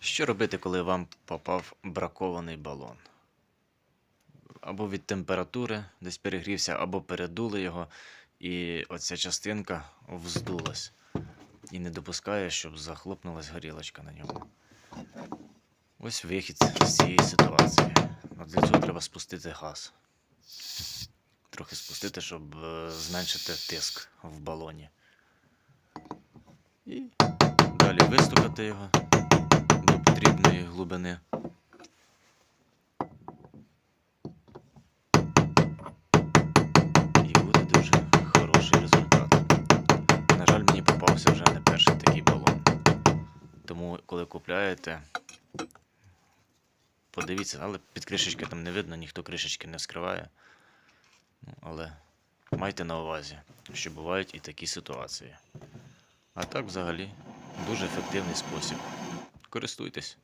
Що робити, коли вам попав бракований балон? Або від температури десь перегрівся, або передули його, і оця частинка вздулась. І не допускає, щоб захлопнулась горілочка на ньому. Ось вихід з цієї ситуації. Для цього треба спустити газ. Трохи спустити, щоб е, зменшити тиск в балоні. І далі вистукати його глибини. І буде дуже хороший результат. На жаль, мені попався вже не перший такий балон. Тому, коли купляєте, подивіться, але під кришечки там не видно, ніхто кришечки не скриває. Ну, але майте на увазі, що бувають і такі ситуації. А так, взагалі, дуже ефективний спосіб. Користуйтесь.